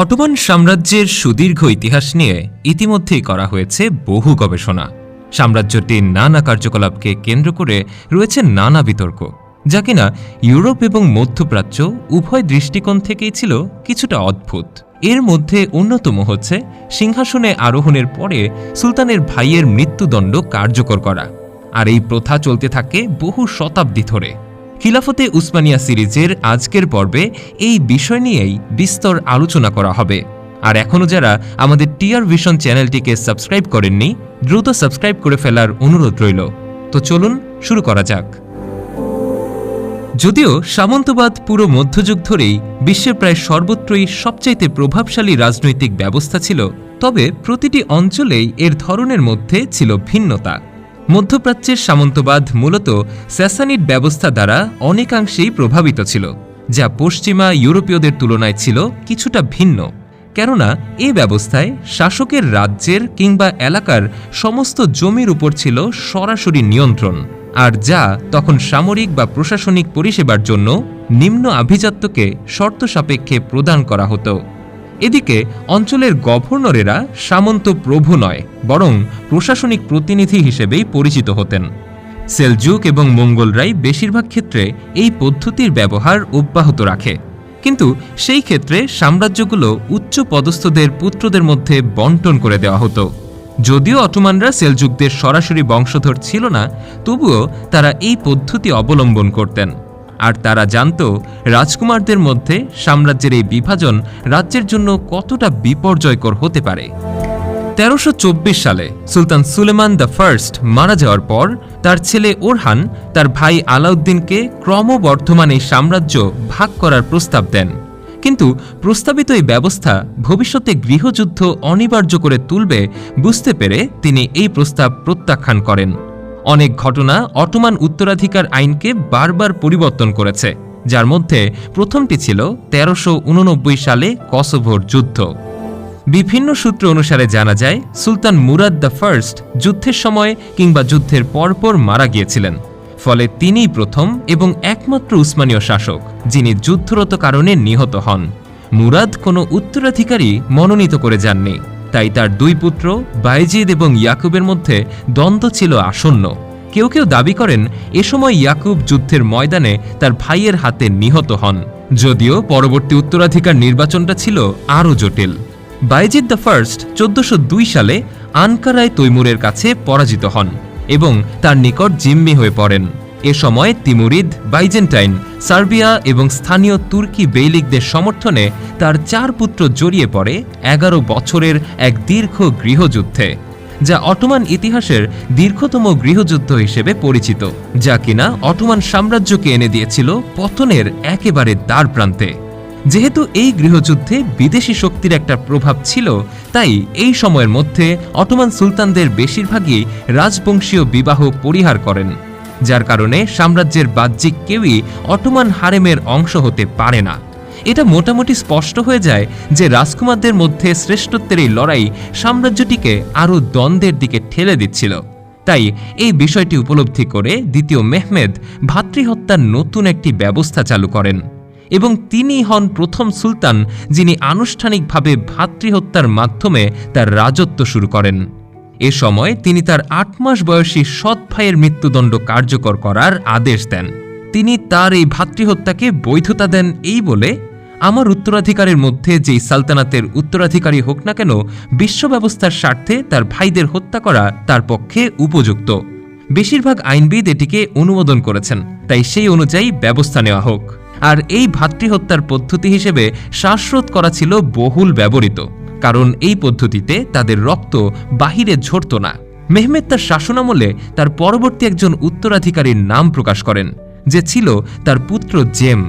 Ottoman সাম্রাজ্যের সুদীর্ঘ ইতিহাস নিয়ে ইতিমধ্যেই করা হয়েছে বহু গবেষণা। সাম্রাজ্যটির নানা কার্যকলাপকে কেন্দ্র করে রয়েছে নানা বিতর্ক, যা কিনা ইউরোপ এবং মধ্যপ্রাচ্য উভয় দৃষ্টিকোণ থেকেই ছিল কিছুটা অদ্ভুত। এর মধ্যে অন্যতম হচ্ছে সিংহাসনে আরোহণের পরে সুলতানের ভাইয়ের মৃত্যুদণ্ড কার্যকর করা, আর এই প্রথা চলতে থাকে বহু শতাব্দী ধরে। খিলাফতে উসমানিয়া সিরিজের আজকের পর্বে এই বিষয় নিয়েই বিস্তর আলোচনা করা হবে। আর এখনও যারা আমাদের টিআর ভিশন চ্যানেলটিকে সাবস্ক্রাইব করেননি, দ্রুত সাবস্ক্রাইব করে ফেলার অনুরোধ রইল। তো চলুন শুরু করা যাক। যদিও সামন্তবাদ পুরো মধ্যযুগ ধরেই বিশ্বের প্রায় সর্বত্রই সবচাইতে প্রভাবশালী রাজনৈতিক ব্যবস্থা ছিল, তবে প্রতিটি অঞ্চলেই এর ধরনের মধ্যে ছিল ভিন্নতা। মধ্যপ্রাচ্যের সামন্তবাদ মূলত স্যাসানিড ব্যবস্থা দ্বারা অনেকাংশেই প্রভাবিত ছিল, যা পশ্চিমা ইউরোপীয়দের তুলনায় ছিল কিছুটা ভিন্ন। কেননা, এ ব্যবস্থায় শাসকের রাজ্যের কিংবা এলাকার সমস্ত জমির উপর ছিল সরাসরি নিয়ন্ত্রণ, আর যা তখন সামরিক বা প্রশাসনিক পরিষেবার জন্য নিম্ন আভিজাত্যকে শর্ত সাপেক্ষে প্রদান করা হতো। এদিকে অঞ্চলের গভর্নরেরা সামন্ত প্রভু নয়, বরং প্রশাসনিক প্রতিনিধি হিসেবেই পরিচিত হতেন। সেলজুক এবং মঙ্গলরাই বেশিরভাগ ক্ষেত্রে এই পদ্ধতির ব্যবহার অব্যাহত রাখে। কিন্তু সেই ক্ষেত্রে সাম্রাজ্যগুলো উচ্চ পদস্থদের পুত্রদের মধ্যে বন্টন করে দেওয়া হতো। যদিও অটোমানরা সেলজুকদের সরাসরি বংশধর ছিল না, তবুও তারা এই পদ্ধতি অবলম্বন করতেন। আর তারা জানত রাজকুমারদের মধ্যে সাম্রাজ্যের এই বিভাজন রাজ্যের জন্য কতটা বিপর্যয়কর হতে পারে। তেরোশো সালে সুলতান সুলেমান দ্য ফার্স্ট মারা যাওয়ার পর তার ছেলে ওরহান তার ভাই আলাউদ্দিনকে ক্রমবর্ধমান এই সাম্রাজ্য ভাগ করার প্রস্তাব দেন। কিন্তু প্রস্তাবিত এই ব্যবস্থা ভবিষ্যতে গৃহযুদ্ধ অনিবার্য করে তুলবে বুঝতে পেরে তিনি এই প্রস্তাব প্রত্যাখ্যান করেন। অনেক ঘটনা অটোমান উত্তরাধিকার আইনকে বারবার পরিবর্তন করেছে, যার মধ্যে প্রথমটি ছিল তেরোশো সালে কসোভোর যুদ্ধ। বিভিন্ন সূত্র অনুসারে জানা যায়, সুলতান মুরাদ দ্য ফার্স্ট যুদ্ধের সময় কিংবা যুদ্ধের পরপর মারা গিয়েছিলেন, ফলে তিনিই প্রথম এবং একমাত্র উসমানীয় শাসক, যিনি যুদ্ধরত কারণে নিহত হন। মুরাদ কোনো উত্তরাধিকারী মনোনীত করে যাননি। তাই তার দুই পুত্র, বাইজিদ এবং ইয়াকুবের মধ্যে দ্বন্দ্ব ছিল আসন্ন। কেউ কেউ দাবি করেন, এ সময় ইয়াকুব যুদ্ধের ময়দানে তার ভাইয়ের হাতে নিহত হন। যদিও পরবর্তী উত্তরাধিকার নির্বাচনটা ছিল আরও জটিল। বাইজিদ দ্য ফার্স্ট চোদ্দশো সালে আনকারায় তৈমুরের কাছে পরাজিত হন এবং তার নিকট জিম্মি হয়ে পড়েন। এ সময় তিমুরিদ, বাইজেন্টাইন, সার্বিয়া এবং স্থানীয় তুর্কি বেইলিকদের সমর্থনে তার চার পুত্র জড়িয়ে পড়ে এগারো বছরের এক দীর্ঘ গৃহযুদ্ধে, যা অটোমান ইতিহাসের দীর্ঘতম গৃহযুদ্ধ হিসেবে পরিচিত, যা কিনা অটোমান সাম্রাজ্যকে এনে দিয়েছিল পতনের একেবারে দ্বার প্রান্তে। যেহেতু এই গৃহযুদ্ধে বিদেশি শক্তির একটা প্রভাব ছিল, তাই এই সময়ের মধ্যে অটোমান সুলতানদের বেশিরভাগই রাজবংশীয় বিবাহ পরিহার করেন। যার কারণে সাম্রাজ্যের বাহ্যিক কেউই অটোমান হারেমের অংশ হতে পারে না। এটা মোটামুটি স্পষ্ট হয়ে যায় যে রাজকুমারদের মধ্যে শ্রেষ্ঠত্বের এই লড়াই সাম্রাজ্যটিকে আরও দ্বন্দ্বের দিকে ঠেলে দিচ্ছিল। তাই এই বিষয়টি উপলব্ধি করে দ্বিতীয় মেহমেদ ভাতৃহত্যার নতুন একটি ব্যবস্থা চালু করেন এবং তিনি হন প্রথম সুলতান যিনি আনুষ্ঠানিকভাবে ভাতৃহত্যার মাধ্যমে তার রাজত্ব শুরু করেন। এ সময় তিনি তার আট মাস বয়সী সৎ ভাইয়ের মৃত্যুদণ্ড কার্যকর করার আদেশ দেন। তিনি তার এই ভাতৃহত্যাকে বৈধতা দেন এই বলে, আমার উত্তরাধিকারের মধ্যে যেই সালতানাতের উত্তরাধিকারী হোক না কেন, বিশ্ব ব্যবস্থার স্বার্থে তার ভাইদের হত্যা করা তার পক্ষে উপযুক্ত। বেশিরভাগ আইনবিদ এটিকে অনুমোদন করেছেন, তাই সেই অনুযায়ী ব্যবস্থা নেওয়া হোক। আর এই ভাতৃহত্যার পদ্ধতি হিসেবে শ্বাসরোধ করা ছিল বহুল ব্যবহৃত। কারণ এই পদ্ধতিতে তাদের রক্ত বাহিরে ঝরত না। মেহমেদ তার শাসনামলে তার পরবর্তী একজন উত্তরাধিকারীর নাম প্রকাশ করেন, যে ছিল তার পুত্র জেম।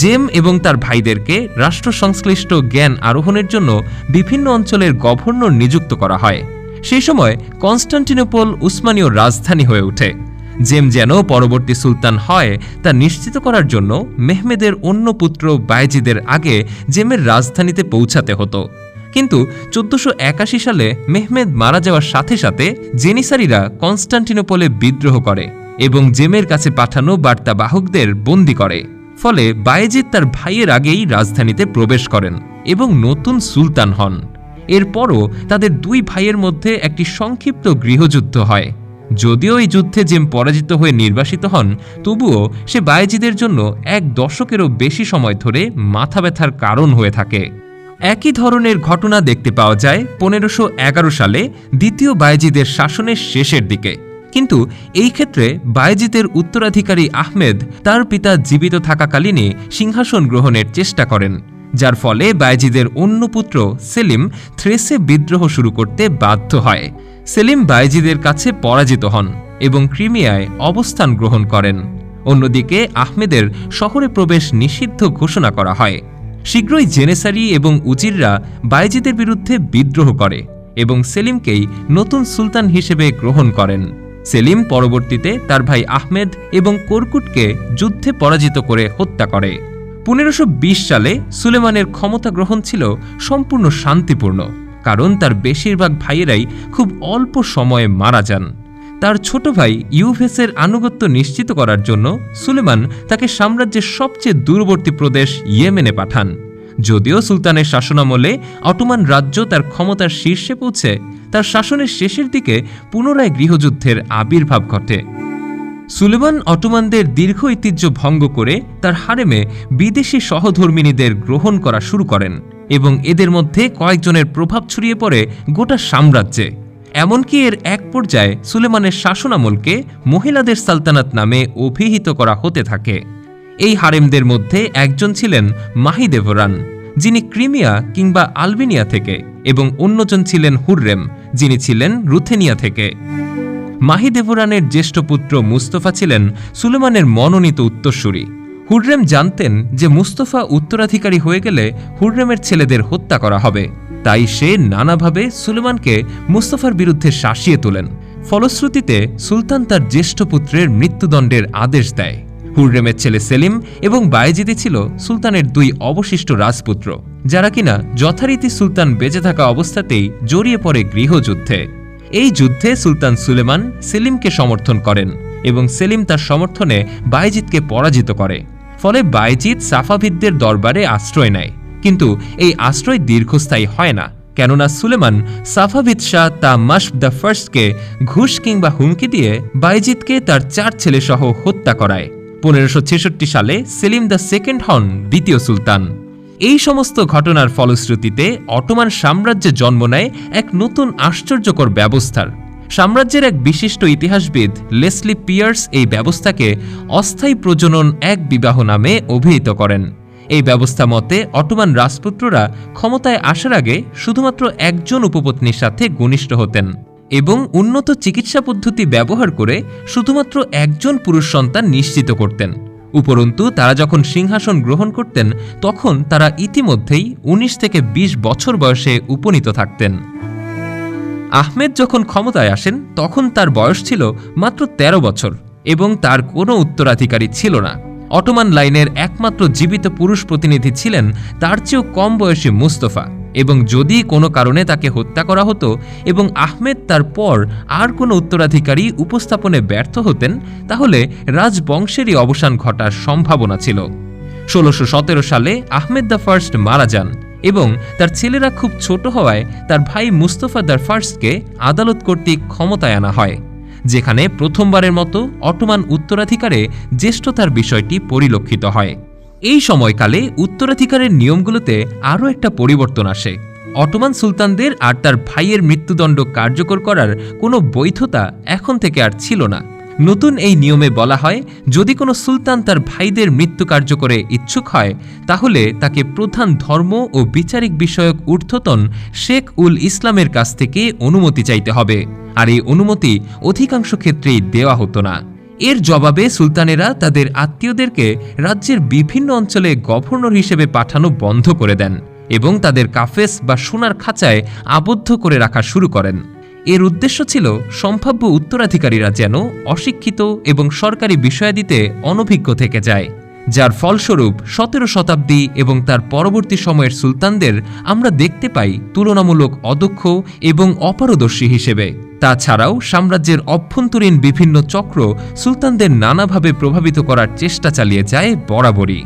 জেম এবং তার ভাইদেরকে রাষ্ট্র সংশ্লিষ্ট জ্ঞান আরোহণের জন্য বিভিন্ন অঞ্চলের গভর্নর নিযুক্ত করা হয়। সেই সময় কনস্টান্টিনোপল উসমানীয় রাজধানী হয়ে ওঠে। জেম যেন পরবর্তী সুলতান হয়, তা নিশ্চিত করার জন্য মেহমেদের অন্য পুত্র বায়জিদের আগে জেমের রাজধানীতে পৌঁছাতে হতো। কিন্তু চোদ্দশো সালে মেহমেদ মারা যাওয়ার সাথে সাথে জেনিসারিরা কনস্টান্টিনোপলে বিদ্রোহ করে এবং জেমের কাছে পাঠানো বার্তাবাহকদের বন্দি করে। ফলে বায়েজিদ তার ভাইয়ের আগেই রাজধানীতে প্রবেশ করেন এবং নতুন সুলতান হন। এরপরও তাদের দুই ভাইয়ের মধ্যে একটি সংক্ষিপ্ত গৃহযুদ্ধ হয়। যদিও এই যুদ্ধে জেম পরাজিত হয়ে নির্বাসিত হন, তবুও সে বায়েজিদের জন্য এক দশকেরও বেশি সময় ধরে মাথা ব্যথার কারণ হয়ে থাকে। একই ধরনের ঘটনা দেখতে পাওয়া যায় পনেরোশো সালে দ্বিতীয় বায়েজিদের শাসনের শেষের দিকে। কিন্তু এই ক্ষেত্রে বায়েজিদের উত্তরাধিকারী আহমেদ তার পিতা জীবিত থাকাকালীনই সিংহাসন গ্রহণের চেষ্টা করেন, যার ফলে বায়েজিদের অন্য পুত্র সেলিম থ্রেসে বিদ্রোহ শুরু করতে বাধ্য হয়। সেলিম বায়েজিদের কাছে পরাজিত হন এবং ক্রিমিয়ায় অবস্থান গ্রহণ করেন। অন্যদিকে আহমেদের শহরে প্রবেশ নিষিদ্ধ ঘোষণা করা হয়। শীঘ্রই জেনেসারি এবং উজিররা বায়েজিদের বিরুদ্ধে বিদ্রোহ করে এবং সেলিমকেই নতুন সুলতান হিসেবে গ্রহণ করেন। সেলিম পরবর্তীতে তার ভাই আহমেদ এবং কোরকুটকে যুদ্ধে পরাজিত করে হত্যা করে। পনেরোশো সালে সুলেমানের ক্ষমতা গ্রহণ ছিল সম্পূর্ণ শান্তিপূর্ণ, কারণ তার বেশিরভাগ ভাইয়েরাই খুব অল্প সময়ে মারা যান। তার ছোট ভাই ইউভেসের আনুগত্য নিশ্চিত করার জন্য সুলেমান তাকে সাম্রাজ্যের সবচেয়ে দূরবর্তী প্রদেশ ইয়েমেনে পাঠান। যদিও সুলতানের শাসনামলে অটোমান রাজ্য তার ক্ষমতার শীর্ষে পৌঁছে, তার শাসনের শেষের দিকে পুনরায় গৃহযুদ্ধের আবির্ভাব ঘটে। সুলেমান অটোমানদের দীর্ঘ ঐতিহ্য ভঙ্গ করে তার হারেমে বিদেশি সহধর্মিনীদের গ্রহণ করা শুরু করেন এবং এদের মধ্যে কয়েকজনের প্রভাব ছড়িয়ে পড়ে গোটা সাম্রাজ্যে। এমনকি এর এক পর্যায়ে সুলেমানের শাসনামলকে মহিলাদের সালতানাত নামে অভিহিত করা হতে থাকে। এই হারেমদের মধ্যে একজন ছিলেন মাহিদেভরান যিনি ক্রিমিয়া কিংবা আলবেনিয়া থেকে, এবং অন্যজন ছিলেন হুররেম, যিনি ছিলেন রুথেনিয়া থেকে। মাহিদেভরানের জ্যেষ্ঠ পুত্র মুস্তফা ছিলেন সুলেমানের মনোনীত উত্তরসূরি। হুররেম জানতেন যে মুস্তফা উত্তরাধিকারী হয়ে গেলে হুররেমের ছেলেদের হত্যা করা হবে। তাই সে নানাভাবে সুলেমানকে মুস্তফার বিরুদ্ধে শাসিয়ে তোলেন। ফলশ্রুতিতে সুলতান তার জ্যেষ্ঠ পুত্রের মৃত্যুদণ্ডের আদেশ দেয়। হুররেমের ছেলে সেলিম এবং বায়েজিদি ছিল সুলতানের দুই অবশিষ্ট রাজপুত্র, যারা কিনা যথারীতি সুলতান বেঁচে থাকা অবস্থাতেই জড়িয়ে পড়ে গৃহযুদ্ধে। এই যুদ্ধে সুলতান সুলেমান সেলিমকে সমর্থন করেন এবং সেলিম তার সমর্থনে বায়েজিদকে পরাজিত করে, ফলে বায়েজিদ সাফাভিদদের দরবারে আশ্রয় নেয়। কিন্তু এই আশ্রয় দীর্ঘস্থায়ী হয় না, কেননা সুলেমান সাফাভিদ শাহ তা মাস দ্য ফার্স্টকে ঘুষ কিংবা হুমকি দিয়ে বাইজিৎকে তার চার ছেলেসহ হত্যা করায়। পনেরোশো সালে সেলিম দ্য সেকেন্ড হন দ্বিতীয় সুলতান। এই সমস্ত ঘটনার ফলশ্রুতিতে অটোমান সাম্রাজ্যে জন্ম নেয় এক নতুন আশ্চর্যকর ব্যবস্থার। সাম্রাজ্যের এক বিশিষ্ট ইতিহাসবিদ লেসলি পিয়ার্স এই ব্যবস্থাকে অস্থায়ী প্রজনন এক বিবাহ নামে অভিহিত করেন। এই ব্যবস্থা মতে অটোমান রাজপুত্ররা ক্ষমতায় আসার আগে শুধুমাত্র একজন উপপত্নীর সাথে ঘনিষ্ঠ হতেন এবং উন্নত চিকিৎসা পদ্ধতি ব্যবহার করে শুধুমাত্র একজন পুরুষ সন্তান নিশ্চিত করতেন। উপরন্তু, তারা যখন সিংহাসন গ্রহণ করতেন, তখন তারা ইতিমধ্যেই ১৯ থেকে ২০ বছর বয়সে উপনীত থাকতেন। আহমেদ যখন ক্ষমতায় আসেন, তখন তার বয়স ছিল মাত্র ১৩ বছর এবং তার কোনো উত্তরাধিকারী ছিল না। অটোমান লাইনের একমাত্র জীবিত পুরুষ প্রতিনিধি ছিলেন তার চেয়েও কম বয়সী মুস্তফা। এবং যদি কোনো কারণে তাকে হত্যা করা হতো এবং আহমেদ তার পর আর কোনো উত্তরাধিকারী উপস্থাপনে ব্যর্থ হতেন, তাহলে রাজবংশেরই অবসান ঘটার সম্ভাবনা ছিল। ষোলোশো সালে আহমেদ দ্য ফার্স্ট মারা যান এবং তার ছেলেরা খুব ছোট হওয়ায় তার ভাই মুস্তফা দ্য ফার্স্টকে আদালত কর্তৃক ক্ষমতায় আনা হয়। যেখানে প্রথমবারের মতো অটোমান উত্তরাধিকারে জ্যেষ্ঠতার বিষয়টি পরিলক্ষিত হয়। এই সময়কালে উত্তরাধিকারের নিয়মগুলোতে আরও একটা পরিবর্তন আসে। অটোমান সুলতানদের আর তার ভাইয়ের মৃত্যুদণ্ড কার্যকর করার কোনো বৈধতা এখন থেকে আর ছিল না। নতুন এই নিয়মে বলা হয়, যদি কোনো সুলতান তার ভাইদের মৃত্যু কার্য করে ইচ্ছুক হয়, তাহলে তাকে প্রধান ধর্ম ও বিচারিক বিষয়ক ঊর্ধ্বতন শেখ উল ইসলামের কাছ থেকে অনুমতি চাইতে হবে। আর এই অনুমতি অধিকাংশ ক্ষেত্রেই দেওয়া হতো না। এর জবাবে সুলতানেরা তাদের আত্মীয়দেরকে রাজ্যের বিভিন্ন অঞ্চলে গভর্নর হিসেবে পাঠানো বন্ধ করে দেন এবং তাদের কাফেস বা সোনার খাঁচায় আবদ্ধ করে রাখা শুরু করেন। এর উদ্দেশ্য ছিল সম্ভাব্য উত্তরাধিকারীরা যেন অশিক্ষিত এবং সরকারি বিষয়াদিতে অনভিজ্ঞ থেকে যায়। যার ফলস্বরূপ সতেরো শতাব্দী এবং তার পরবর্তী সময়ের সুলতানদের আমরা দেখতে পাই তুলনামূলক অদক্ষ এবং অপারদর্শী হিসেবে। তাছাড়াও সাম্রাজ্যের অভ্যন্তরীণ বিভিন্ন চক্র সুলতানদের নানাভাবে প্রভাবিত করার চেষ্টা চালিয়ে যায় বরাবরই।